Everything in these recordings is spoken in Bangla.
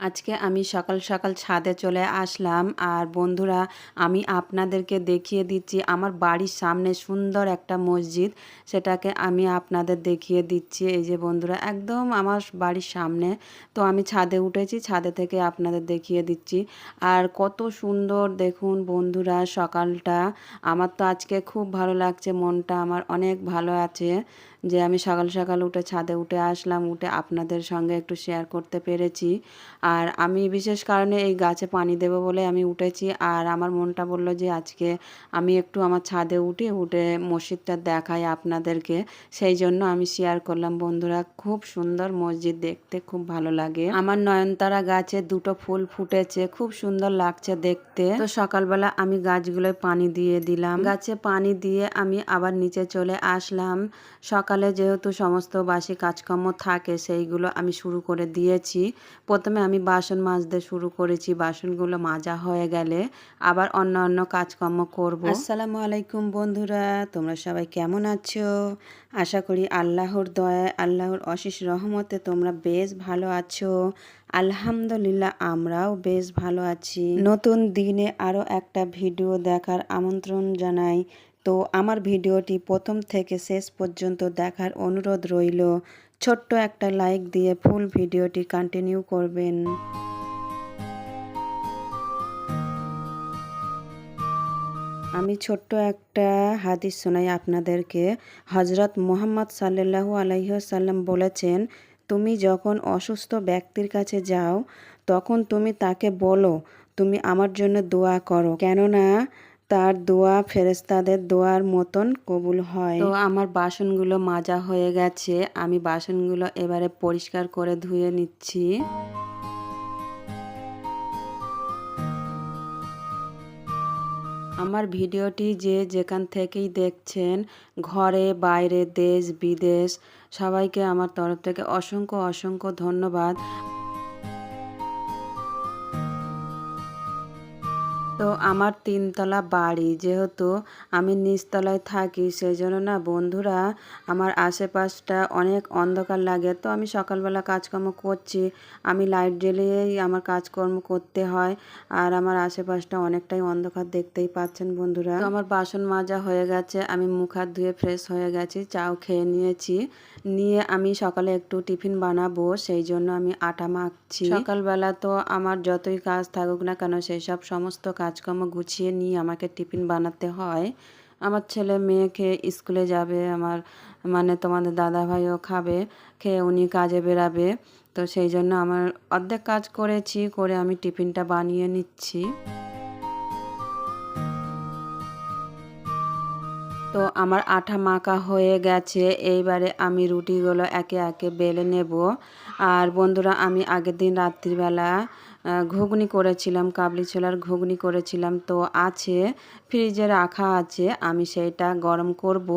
আজকে আমি সকাল সকাল ছাদে চলে আসলাম আর বন্ধুরা, আমি আপনাদেরকে দেখিয়ে দিচ্ছি আমার বাড়ির সামনে সুন্দর একটা মসজিদ। সেটাকে আমি আপনাদের দেখিয়ে দিচ্ছি। এই যে বন্ধুরা, একদম আমার বাড়ির সামনে। তো আমি ছাদে উঠেছি, ছাদে থেকে আপনাদের দেখিয়ে দিচ্ছি। আর কত সুন্দর দেখুন বন্ধুরা সকালটা। আমার তো আজকে খুব ভালো লাগছে, মনটা আমার অনেক ভালো আছে। যে আমি সকাল সকাল উঠে ছাদে উঠে আসলাম, উঠে আপনাদের সঙ্গে একটু শেয়ার করতে পেরেছি। আর আমি বিশেষ কারণে এই গাছে পানি দেবো বলে আমি উঠেছি। আর আমার মনটা বলল যে আজকে আমি একটু আমার ছাদে উঠে উঠে মসজিদটা দেখাই আপনাদেরকে। সেই জন্য আমি শেয়ার করলাম। বন্ধুরা, খুব সুন্দর মসজিদ দেখতে, খুব ভালো লাগে। আমার নয়নতারা গাছে দুটো ফুল ফুটেছে, খুব সুন্দর লাগছে দেখতে। তো সকালবেলা আমি গাছগুলোয় পানি দিয়ে দিলাম। গাছে পানি দিয়ে আমি আবার নিচে চলে আসলাম। সকালে যেহেতু সমস্ত বাসি কাজকর্ম থাকে, সেইগুলো আমি শুরু করে দিয়েছি। প্রথমে আমি বাসন মাজতে শুরু করেছি। বাসনগুলো মাজা হয়ে গেলে আবার অন্য অন্য কাজকর্ম করব। আসসালামু আলাইকুম বন্ধুরা, তোমরা সবাই কেমন আছো? আশা করি আল্লাহর দয়ায়, আল্লাহর অশেষ রহমতে তোমরা বেশ ভালো আছো। আলহামদুলিল্লাহ, আমরাও বেশ ভালো আছি। নতুন দিনে আরও একটা ভিডিও দেখার আমন্ত্রণ জানাই। তো আমার ভিডিওটি প্রথম থেকে শেষ পর্যন্ত দেখার অনুরোধ রইল। ছোট্ট একটা লাইক দিয়ে ফুল ভিডিওটি কন্টিনিউ করবেন। আমি ছোট্ট একটা হাদিস শোনাই আপনাদেরকে। হজরত মোহাম্মদ সাল্লাল্লাহু আলাইসাল্লাম বলেছেন, তুমি যখন অসুস্থ ব্যক্তির কাছে যাও, তখন তুমি তাকে বলো, তুমি আমার জন্য দোয়া করো। কেননা তার দোয়া ফেরেস্তাদের দোয়ার মতন কবুল হয়। তো আমার বাসনগুলো মাজা হয়ে গেছে। আমি বাসনগুলো এবারে পরিষ্কার করে ধুয়ে নিচ্ছি। আমার ভিডিওটি যে যেখান থেকেই দেখছেন, ঘরে, বাইরে, দেশ, বিদেশ, সবাইকে আমার তরফ থেকে অসংখ্য অসংখ্য ধন্যবাদ। তো আমার তিনতলা বাড়ি। যেহেতু আমি নিচতলায় থাকি সেই জন্য না বন্ধুরা, আমার আশেপাশটা অনেক অন্ধকার লাগে। তো আমি সকালবেলা কাজকর্ম করছি। আমি লাইট জ্বেলিয়েই আমার কাজকর্ম করতে হয়। আর আমার আশেপাশটা অনেকটাই অন্ধকার দেখতেই পাচ্ছেন বন্ধুরা। তো আমার বাসন মাজা হয়ে গেছে। আমি মুখ হাত ধুয়ে ফ্রেশ হয়ে গেছি। চাও খেয়ে নিয়েছি। নিয়ে আমি সকালে একটু টিফিন বানাবো, সেই জন্য আমি আটা মাখছি। সকালবেলা তো আমার যতই কাজ থাকুক না কেন, সেই সব সমস্ত কাজকর্ম গুছিয়ে নিয়ে আমাকে টিফিন বানাতে হয়। আমার ছেলে মেয়ে খেয়ে স্কুলে যাবে, আমার মানে তোমাদের দাদা ভাইও খাবে, খেয়ে উনি কাজে বেরাবে। তো সেই জন্য আমার অর্ধেক কাজ করেছি, করে আমি টিফিনটা বানিয়ে নিচ্ছি। তো আমার আঠা মাখা হয়ে গেছে, এইবারে আমি রুটিগুলো একে একে বেলে নেব। আর বন্ধুরা, আমি আগের দিন রাত্রিবেলা ঘুগনি করেছিলাম, কাবলি ছোলার ঘুগনি করেছিলাম। তো আছে, ফ্রিজে রাখা আছে, আমি সেইটা গরম করব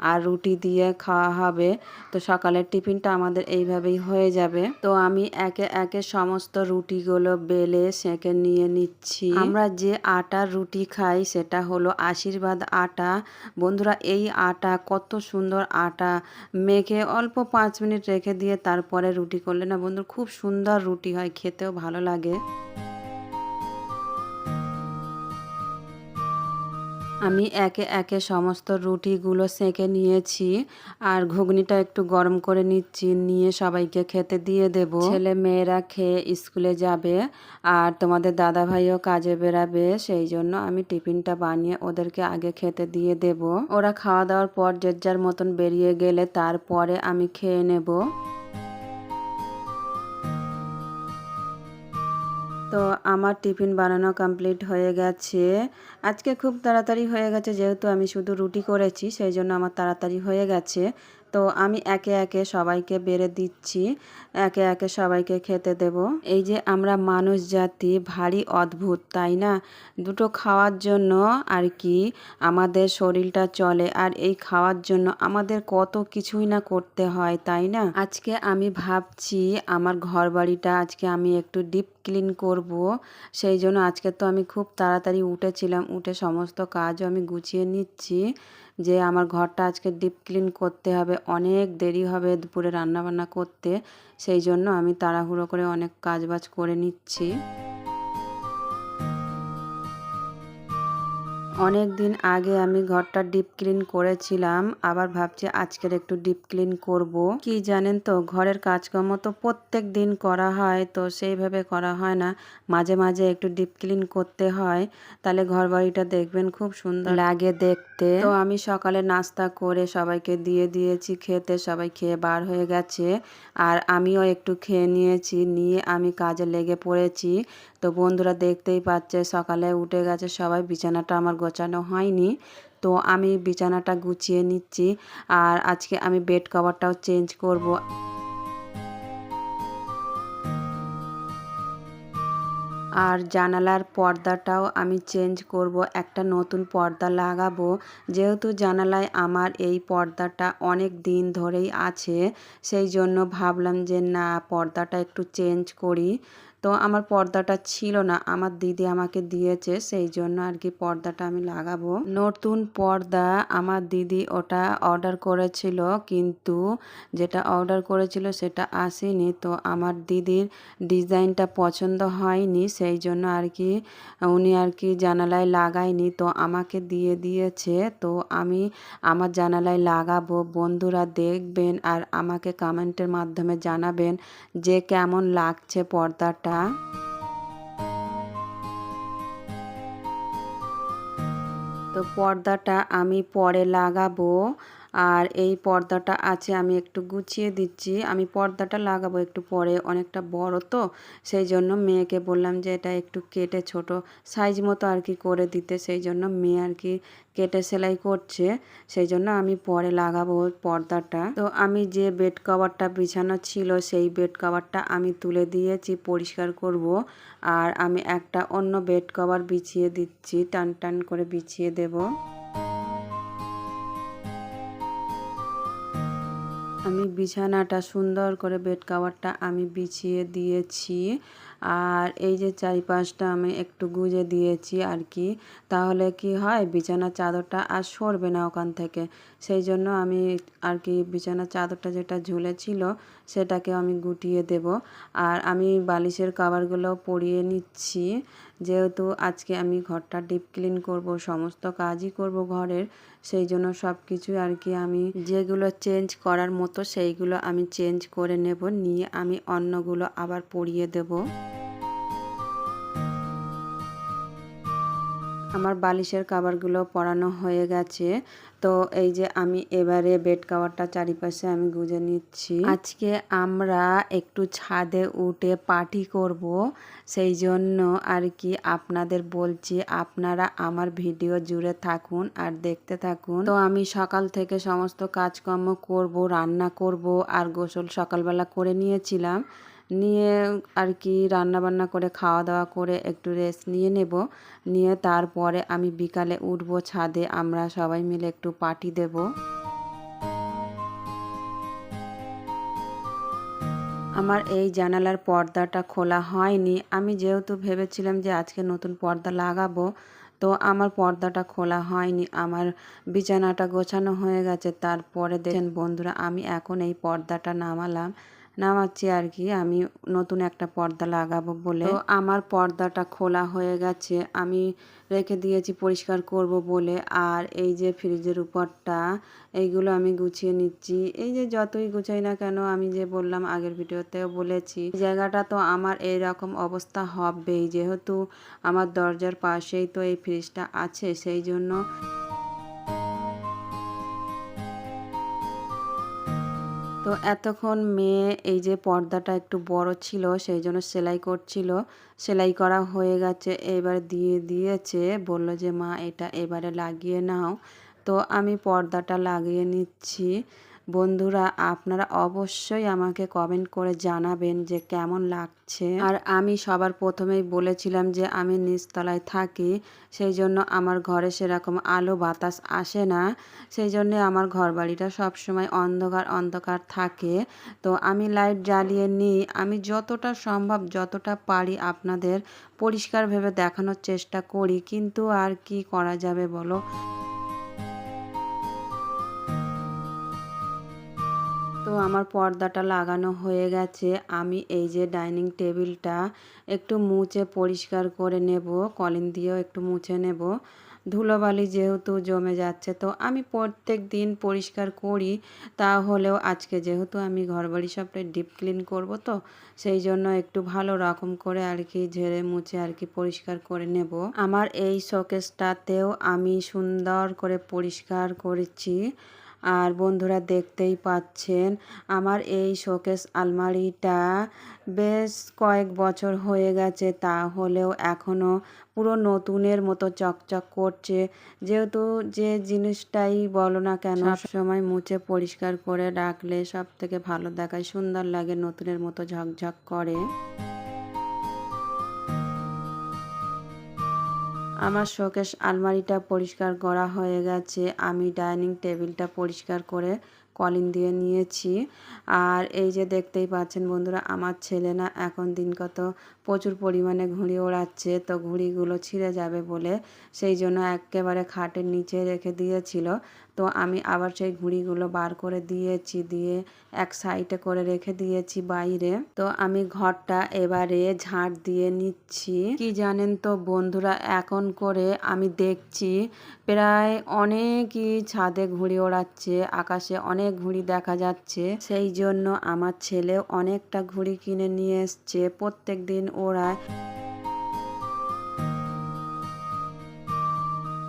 আর রুটি দিয়ে খাওয়া হবে। তো সকালের টিফিনটা আমাদের এইভাবেই হয়ে যাবে। তো আমি একে একে সমস্ত রুটিগুলো বেলে সেঁকে নিয়ে নিচ্ছি। আমরা যে আটার রুটি খাই, সেটা হলো আশীর্বাদ আটা। বন্ধুরা, এই আটা, কত সুন্দর আটা। মেখে অল্প পাঁচ মিনিট রেখে দিয়ে তারপরে রুটি করলে না বন্ধু খুব সুন্দর রুটি হয়, খেতেও ভালো লাগে। আমি একে একে সমস্ত রুটিগুলো সেঁকে নিয়েছি আর ঘুগনিটা একটু গরম করে নিচ্ছি, নিয়ে সবাইকে খেতে দিয়ে দেব। ছেলে মেয়েরা খেয়ে স্কুলে যাবে আর তোমাদের দাদা ভাইও কাজে বেরাবে, সেই জন্য আমি টিফিনটা বানিয়ে ওদেরকে আগে খেতে দিয়ে দেব। ওরা খাওয়া দাওয়ার পর যে যার মতন বেরিয়ে গেলে তারপরে আমি খেয়ে নেব। তো আমার টিফিন বানানো কমপ্লিট হয়ে গেছে। আজকে খুব তাড়াতাড়ি হয়ে গেছে, যেহেতু আমি শুধু রুটি করেছি, সেই জন্য আমার তাড়াতাড়ি হয়ে গেছে। তো আমি একে একে সবাইকে বেড়ে দিচ্ছি। একে একে সবাইকে খেতে দেব। এই যে আমরা মানুষ জাতি, ভারী অদ্ভুত, তাই না? দুটো খাওয়ার জন্য আর কি আমাদের শরীরটা চলে, আর এই খাওয়ার জন্য আমাদের কত কিছুই না করতে হয়, তাই না? আজকে আমি ভাবছি আমার ঘর বাড়িটা আজকে আমি একটু ডিপ ক্লিন করব। সেই জন্য আজকে তো আমি খুব তাড়াতাড়ি উঠেছিলাম, উঠে সমস্ত কাজও আমি গুছিয়ে নিচ্ছি। যে আমার ঘরটা আজকে ডিপ ক্লিন করতে হবে, অনেক দেরি হবে দুপুরে রান্নাবান্না করতে, সেই জন্য আমি তাড়াহুড়ো করে অনেক কাজবাজ করে নিচ্ছি। অনেক দিন আগে আমি ঘরটা ডিপ ক্লিন করেছিলাম, আবার ভাবছি আজকের একটু ডিপ ক্লিন করব। কি জানেন তো, ঘরের কাজকর্ম তো প্রত্যেক দিন করা হয়, তো সেইভাবে করা হয় না। মাঝে মাঝে একটু ডিপ ক্লিন করতে হয়, তাহলে ঘর বাড়িটা দেখবেন খুব সুন্দর লাগে দেখতে। তো আমি সকালে নাস্তা করে সবাইকে দিয়ে দিয়েছি, খেতে সবাই খেয়ে বার হয়ে গেছে। আর আমিও একটু খেয়ে নিয়েছি, নিয়ে আমি কাজে লেগে পড়েছি। তো বন্ধুরা দেখতেই পাচ্ছে, সকালে উঠে গেছে সবাই, বিছানাটা আমার গোছানো হয়নি। তো আমি বিছানাটা গুছিয়ে নিচ্ছি আর আজকে আমি বেড কভারটাও চেঞ্জ করব। আর জানালার পর্দাটাও আমি চেঞ্জ করব, একটা নতুন পর্দা লাগাবো। যেহেতু জানালায় আমার এই পর্দাটা অনেক দিন ধরেই আছে, সেই জন্য ভাবলাম যে না, পর্দাটা একটু চেঞ্জ করি। তো আমার পর্দাটা ছিল না। আমার দিদি আমাকে দিয়েছে, সেই জন্য আর কি পর্দাটা আমি লাগাবো। নতুন পর্দা আমার দিদি ওটা অর্ডার করেছিল, কিন্তু যেটা অর্ডার করেছিল সেটা আসেনি। তো আমার দিদির ডিজাইনটা পছন্দ হয়নি, সেই জন্য আর কি উনি আর কি জানালায় লাগায়নি। তো আমাকে দিয়ে দিয়েছে, তো আমি আমার জানালায় লাগাবো। বন্ধুরা দেখবেন আর আমাকে কমেন্টের মাধ্যমে জানাবেন যে কেমন লাগছে পর্দাটা। তো পর্দাটা আমি পরে লাগাবো। আর এই পর্দাটা আছে, আমি একটু গুছিয়ে দিচ্ছি। আমি পর্দাটা লাগাবো একটু পরে, অনেকটা বড় তো, সেই জন্য মেয়েকে বললাম যে এটা একটু কেটে ছোট সাইজ মতো আর কি করে দিতে, সেই জন্য মেয়ে আর কি কেটে সেলাই করছে। সেই জন্য আমি পরে লাগাবো পর্দাটা। তো আমি যে বেড কভারটা বিছানো ছিল, সেই বেড কভারটা আমি তুলে দিয়েছি, পরিষ্কার করব। আর আমি একটা অন্য বেড কভার বিছিয়ে দিচ্ছি, টান টান করে বিছিয়ে দেবো। আমি বিছানাটা সুন্দর করে বেড কাভারটা আমি বিছিয়ে দিয়েছি। আর এই যে চারিপাশটা আমি একটু গুজে দিয়েছি আর কি। তাহলে কি হয়, বিছানার চাদরটা আর সরবে না ওখান থেকে। সেই জন্য আমি আর কি বিছানার চাদরটা যেটা ঝুলেছিল সেটাকে আমি গুটিয়ে দেব। আর আমি বালিশের কাভারগুলো পরিয়ে নিচ্ছি। যেহেতু আজকে আমি ঘরটা ডিপ ক্লিন করব, সমস্ত কাজই করব ঘরের, সেই জন্য সব কিছুই আর কি আমি যেগুলো চেঞ্জ করার মতো সেইগুলো আমি চেঞ্জ করে নেব, নিয়ে আমি অন্যগুলো আবার পরিয়ে দেব। আমার বালিশের কাভারগুলো পরানো হয়ে গেছে। তো এই যে আমি এবারে বেড কাভারটা চারিপাশে আমি গুজে নিচ্ছি। আজকে আমরা একটু ছাদে উঠে পার্টি করব। সেই জন্য আর কি আপনাদের বলছি, আপনারা আমার ভিডিও জুড়ে থাকুন আর দেখতে থাকুন। তো আমি সকাল থেকে সমস্ত কাজকর্ম করব, রান্না করব আর গোসল সকালবেলা করে নিয়েছিলাম। নিয়ে আর কি রান্না বান্না করে খাওয়া দাওয়া করে একটু রেস্ট নিয়ে নেব। নিয়ে তারপরে আমি বিকালে উঠবো ছাদে, আমরা সবাই মিলে একটু পার্টি দেব। আমার এই জানালার পর্দাটা খোলা হয়নি। আমি যেহেতু ভেবেছিলাম যে আজকে নতুন পর্দা লাগাবো, তো আমার পর্দাটা খোলা হয়নি। আমার বিছানাটা গোছানো হয়ে গেছে। তারপরে দেখেন বন্ধুরা, আমি এখন এই পর্দাটা নামালাম। নামাচ্ছি আর কি। আমি নতুন একটা পর্দা লাগাবো বলে। আমার পর্দাটা খোলা হয়ে গেছে। আমি রেখে দিয়েছি, পরিষ্কার করব বলে। আর এই যে ফ্রিজের উপরটা, এইগুলো আমি গুছিয়ে নিচ্ছি। এই যে যতই গুছাই না কেন, আমি যে বললাম আগের ভিডিওতেও বলেছি জায়গাটা তো আমার এই রকম অবস্থা হবেই। যেহেতু আমার দরজার পাশেই তো এই ফ্রিজটা আছে, সেই জন্য তো এতক্ষণ মেয়ে এই যে পর্দাটা একটু বড় ছিল, সেই জন্য সেলাই করছিল। সেলাই করা হয়ে গেছে, এবার দিয়ে দিয়েছে, বলল যে, মা, এটা এবারে লাগিয়ে নাও। তো আমি পর্দাটা লাগিয়ে নিচ্ছি। বন্ধুরা, আপনারা অবশ্যই আমাকে কমেন্ট করে জানাবেন যে কেমন লাগছে। আর আমি সবার প্রথমেই বলেছিলাম যে আমি নিচতলায় থাকি, সেই জন্য আমার ঘরে সেরকম আলো বাতাস আসে না। সেই জন্যে আমার ঘর বাড়িটা সবসময় অন্ধকার অন্ধকার থাকে। তো আমি লাইট জ্বালিয়ে নিই। আমি যতটা সম্ভব যতটা পারি আপনাদের পরিষ্কার ভেবে দেখানোর চেষ্টা করি। কিন্তু আর কি করা যাবে বলো? তো আমার পর্দাটা লাগানো হয়ে গেছে। আমি এই যে ডাইনিং টেবিলটা একটু মুছে পরিষ্কার করে নেব, কলিন দিয়েও একটু মুছে নেব। ধুলোবালি যেহেতু জমে যাচ্ছে, তো আমি প্রত্যেক দিন পরিষ্কার করি। তাহলেও আজকে যেহেতু আমি ঘরবাড়ি সবটাই ডিপ ক্লিন করব, তো সেই জন্য একটু ভালো রকম করে আর কি ঝেড়ে মুছে আর কি পরিষ্কার করে নেব। আমার এই শোকেসটাতেও আমি সুন্দর করে পরিষ্কার করেছি। আর বন্ধুরা দেখতেই পাচ্ছেন আমার এই শোকেস আলমারিটা বেশ কয়েক বছর হয়ে গেছে তাহলেও এখনও পুরো নতুনের মতো চকচক করছে। যেহেতু যে জিনিসটাই বলো না কেন সময় মুছে পরিষ্কার করে রাখলে সব থেকে ভালো দেখায় সুন্দর লাগে নতুনের মতো ঝকঝক করে। আমার শোকেস আলমারিটা পরিষ্কার করা হয়ে গেছে। আমি ডাইনিং টেবিলটা পরিষ্কার করে কলিন দিয়ে নিয়েছি। আর এই যে দেখতেই পাচ্ছেন বন্ধুরা, আমার ছেলে না এখন দিন কত প্রচুর পরিমাণে ঘুড়ি ওড়াচ্ছে, তো ঘুড়িগুলো ছিঁড়ে যাবে বলে সেই জন্য একেবারে খাটের নিচে রেখে দিয়েছিল। তো আমি আবার সেই ঘুড়িগুলো বার করে দিয়েছি, দিয়ে এক সাইডে করে রেখে দিয়েছি বাইরে। তো আমি ঘরটা এবারে ঝাড় দিয়ে নিচ্ছি। কি জানেন তো বন্ধুরা, এখন করে আমি দেখছি প্রায় অনেকই ছাদে ঘুড়ি ওড়াচ্ছে, আকাশে অনেক ঘুড়ি দেখা যাচ্ছে। সেই জন্য আমার ছেলে অনেকটা ঘুড়ি কিনে নিয়ে এসছে প্রত্যেক দিন ওড়ায়।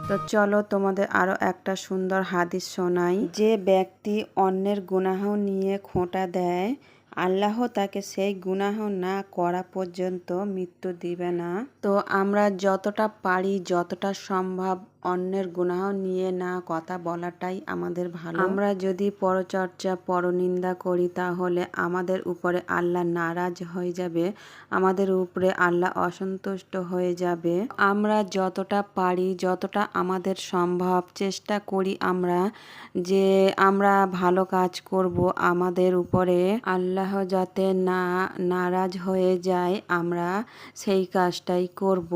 তো চলো তোমাদের আরও একটা সুন্দর হাদিস শোনাই। যে ব্যক্তি অন্যের গুনাহ নিয়ে খোঁটা দেয়, আল্লাহ তাকে সেই গুনাহ না করা পর্যন্ত মৃত্যু দিবে না। তো আমরা যতটা পারি যতটা সম্ভব অন্যের গুনাহ নিয়ে না কথা বলাটাই আমাদের ভালো। আমরা যদি পরচর্চা, পরনিন্দা করি, তাহলে আমাদের উপরে আল্লাহ নারাজ হয়ে যাবে, আমাদের উপরে আল্লাহ অসন্তুষ্ট হয়ে যাবে। আমরা যতটা পারি, যতটা আমাদের সম্ভব চেষ্টা করি আমরা যে আমরা ভালো কাজ করব, আমাদের উপরে আল্লাহ যাতে না, নারাজ হয়ে যায়, আমরা সেই কাজটাই করব।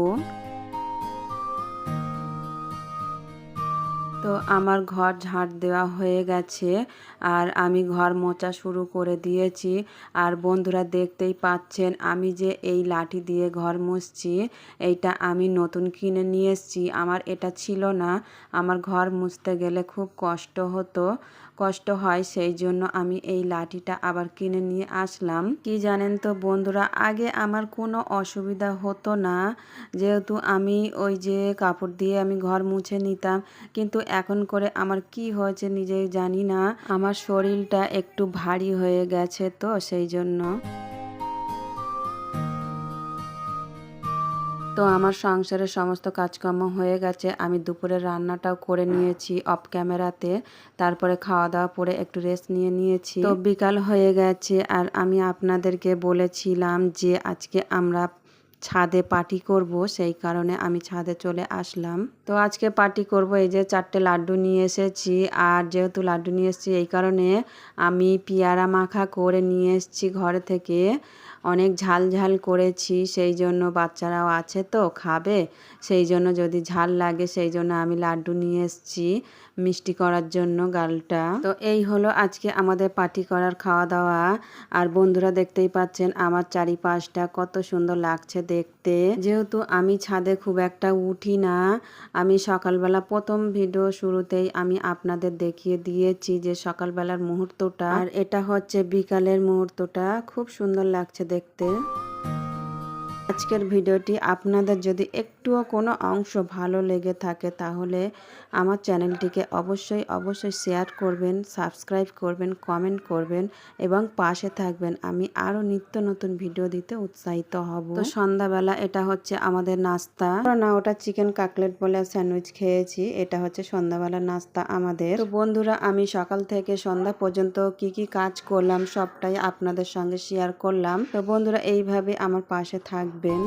তো আমার ঘর ঝাঁট দেওয়া হয়ে গেছে আর আমি ঘর মোচা শুরু করে দিয়েছি। আর বন্ধুরা দেখতেই পাচ্ছেন, আমি যে এই লাঠি দিয়ে ঘর মুছছি, এইটা আমি নতুন কিনে নিয়ে এসেছি। আমার এটা ছিল না, আমার ঘর মুছতে গেলে খুব কষ্ট হতো, কষ্ট হয় সেই জন্য আমি এই লাঠিটা আবার কিনে নিয়ে আসলাম। কি জানেন তো বন্ধুরা, আগে আমার কোনো অসুবিধা হতো না। যেহেতু আমি ওই যে কাপড় দিয়ে আমি ঘর মুছে নিতাম, কিন্তু এখন করে আমার কি হয়েছে নিজেই জানি না। আমার শরীরটা একটু ভারী হয়ে গেছে তো, সেই জন্য। তো আমার সংসারের সমস্ত কাজকর্ম হয়ে গেছে। আমি দুপুরে রান্নাটাও করে নিয়েছি অফ ক্যামেরাতে তারপরে খাওয়া দাওয়া পরে একটু রেস্ট নিয়ে নিয়েছি। তো বিকাল হয়ে গেছে আর আমি আপনাদেরকে বলেছিলাম যে আজকে আমরা ছাদে পার্টি করব, সেই কারণে আমি ছাদে চলে আসলাম। তো আজকে পার্টি করব, এই যে চারটে লাড্ডু নিয়ে এসেছি। আর যেহেতু লাড্ডু নিয়ে এসেছি, এই কারণে আমি পেয়ারা মাখা করে নিয়ে এসেছি ঘরে থেকে। অনেক ঝাল ঝাল করেছি, সেই জন্য বাচ্চারাও আছে তো, খাবে। সেই জন্য যদি ঝাল লাগে, সেই জন্য আমি লাড্ডু নিয়ে এসেছি মিষ্টি করার জন্য গালটা। তো এই হলো আজকে আমাদের পার্টি করার খাওয়া দাওয়া আর বন্ধুরা দেখতেই পাচ্ছেন আমার চারিপাশটা কত সুন্দর লাগছে দেখতে। যেহেতু আমি ছাদে খুব একটা উঠি না, আমি সকালবেলা প্রথম ভিডিও শুরুতেই আমি আপনাদের দেখিয়ে দিয়েছি যে সকালবেলার মুহূর্তটা। আর এটা হচ্ছে বিকালের মুহূর্তটা। খুব সুন্দর লাগছে দেখতে আজকের ভিডিওটি আপনাদের যদি একটুও কোনো অংশ ভালো লেগে থাকে তাহলে আমার চ্যানেলটিকে অবশ্যই অবশ্যই শেয়ার করবেন সাবস্ক্রাইব করবেন কমেন্ট করবেন এবং পাশে থাকবেন। আমি আরও নিত্য নতুন ভিডিও দিতে উৎসাহিত হব। তো সন্ধ্যাবেলা এটা হচ্ছে আমাদের নাস্তা। না ওটা চিকেন কাকলেট বলে স্যান্ডউইচ খেয়েছি এটা হচ্ছে সন্ধ্যাবেলার নাস্তা আমাদের। তো বন্ধুরা আমি সকাল থেকে সন্ধ্যা পর্যন্ত কি কি কাজ করলাম সবটাই আপনাদের সঙ্গে শেয়ার করলাম। তো বন্ধুরা এইভাবে আমার পাশে থাকবেন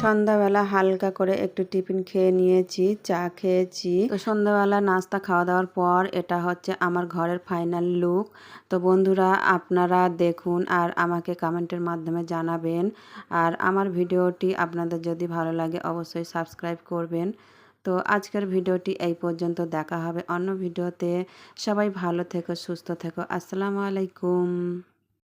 সন্ধ্যাবেলা হালকা করে একটু টিফিন খেয়ে নিয়েছি, চা খেয়েছি। তো সন্ধ্যাবেলা নাস্তা খাওয়া দাওয়ার পর এটা হচ্ছে আমার ঘরের ফাইনাল লুক। তো বন্ধুরা, আপনারা দেখুন আর আমাকে কমেন্টের মাধ্যমে জানাবেন। আর আমার ভিডিওটি আপনাদের যদি ভালো লাগে অবশ্যই সাবস্ক্রাইব করবেন। তো আজকের ভিডিওটি এই পর্যন্ত, দেখা হবে অন্য ভিডিওতে। সবাই ভালো থেকো, সুস্থ থেকো। আসসালামু আলাইকুম।